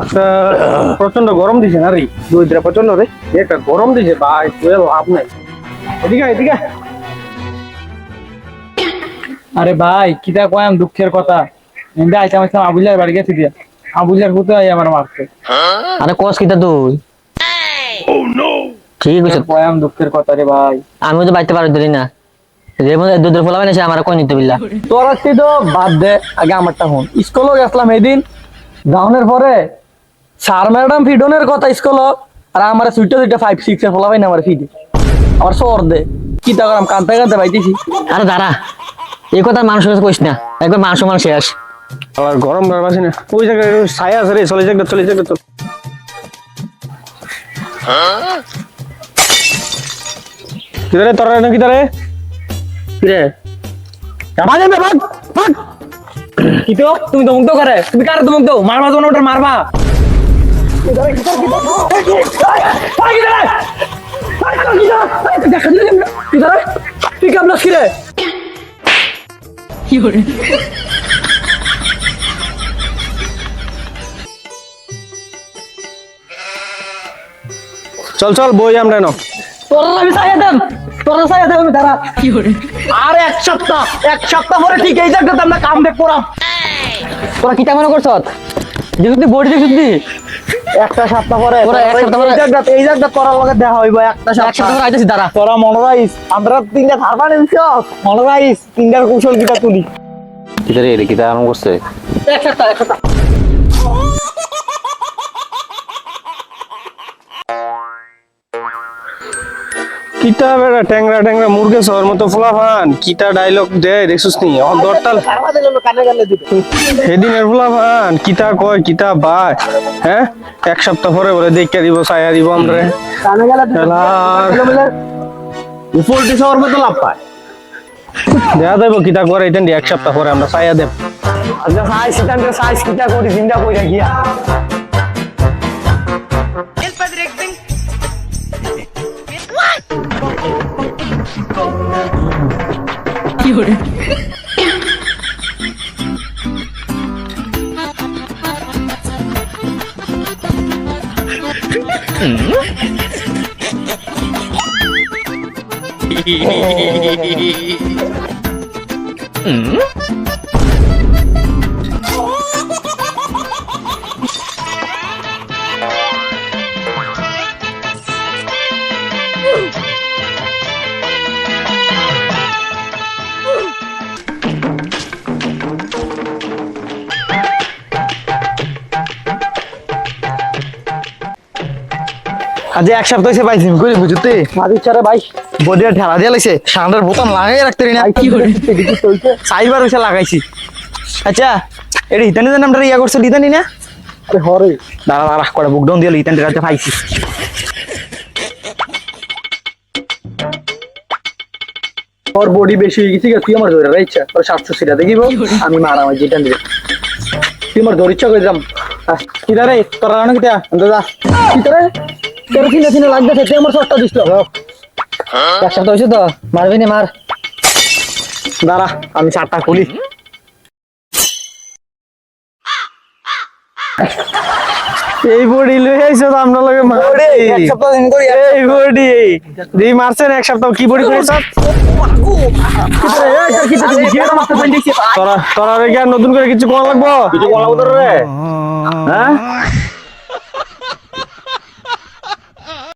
আচ্ছা প্রচণ্ড গরম দিছে না রে? দুইটা প্রচণ্ড রে। একটা গরম দিছে, ভাই তুই লাভ নাই। এদিকে এদিকে আরে ভাই, কিতা কয়াম দুঃখের কথা? আইতাম আইতাম আবুলিয়ার বাড়ি গেছি দিয়া আবুলিয়ার কোথায় আমার মারছে। আরে কস কিতা তুই? ঠিক আছে কয়াম দুঃখের কথা রে ভাই। আমি তো বাইতে পারি ধরি না। যে মধ্যে দুধের আমার কই নিতে বিল্লা? তোর আজকে তো বাদ দে আগে আমারটা হন স্কুলও গেছিলাম এদিন। যাওনের পরে স্যার ম্যাডাম ফিডনের কথা স্কুল আর আমার সুইটা সুইটা ফাইভ সিক্স এর না আমার ফিডে। আমার সর দে। কি তা করাম পাইতেছি আরে দাঁড়া। এই কথা মানুষের কাছে কইস না। একবার মানুষ মানুষ শেষ। আবার গরম ধরবাছি না। ওই জায়গায় ছায়া আছে রে চলে যাক চলে যাক চল। কিদারে তোরা না কিদারে রে ভাগ এমনে, ভাগ ভাগ। কি তো? তুমি তো মুগ্ধ করে। তুমি কার তো মুগ্ধ? মারবা তো ওটা মারবা। তুই কামলা কি রে চল চল বই আমরা ন তোরা আমি সাইয়া দেন তোরা সাইয়া দেন আমি দাঁড়া। আর এক সপ্তাহ এক সপ্তাহ পরে ঠিক এই জায়গাতে আমরা কাম তোরা কিতা মনে করছ? যে তুই বডি দেখছিস তুই একটা সপ্তাহ পরে এক সপ্তাহ পরে- এই জায়গাতে এই জায়গা তোরার লগে দেখা হইব একটা এক সপ্তাহ পরে আইতেছি দাঁড়া। তোরা মনে রাইস আমরা তিনটা নিছ মনে রাইস তিনটার কৌশল কিটা তুলি। কিতারে এটা কিতা আরম্ভ করছে? এক সপ্তাহ এক সপ্তাহ। কিতা বেড়া ট্যাংরা ট্যাংরা মুরগে সর মতো ফুলাফান? কিতা ডায়লগ দেখছিস নি? দরতাল। সেদিনের ফুলাফান কিতা কয় কিতা বাই হ্যাঁ? এক সপ্তাহ পরে বলে দেখে দিব ছায়া দিব আমরা। কানে গেলে দিতে এলার। পোল্ট্রি সবার মতো লাভ পায়। দেখা যাইব কিতা করে এটা এক সপ্তাহ পরে আমরা ছায়া দেব। আচ্ছা সাইজ করি চিন্তা কইরা গিয়া। 얼굴. 응? 응? আজ এক সপ্তাহ হয়েছে পাইছি আমি করি বুঝতে। মাদি ছাড়া ভাই। বডিয়া ঠেলা দিয়ে লাগছে সামনের বোতাম লাগাই রাখতে না। কি করে? দেখি হয়েছে লাগাইছি। আচ্ছা এটা হিতানি যে নামটা ইয়া করছে হিতানি না? আরে হরে। দাঁড়া দাঁড়া করে বুক ডাউন দিয়ে হিতানি রাতে পাইছি ওর বডি বেশি হয়ে গেছে তুই আমার ধরে রাইছা। ওর সাতশো সিটা দেখিব আমি মারা আমার যেটা দিবে তুই আমার ধরে ইচ্ছা করে যাম। কিতা রে তোরা রানো যা কি করে তোর কিনে কিনে লাগবে তুই আমার সস্তা দিস এক সপ্তাহ হয়েছে তো? মারবি না মার। দাঁড়া আমি চারটা খুলি। এই বডি লই আইছো তো আমরা লগে মারি। এক সপ্তাহ দিন করি এই বডি। দি মারছেন এক সপ্তাহ কি বডি করেছ? তোরা তোরা রে নতুন করে কিছু কোয়া লাগবো? কিছু কোয়া লাগবো রে? হ্যাঁ?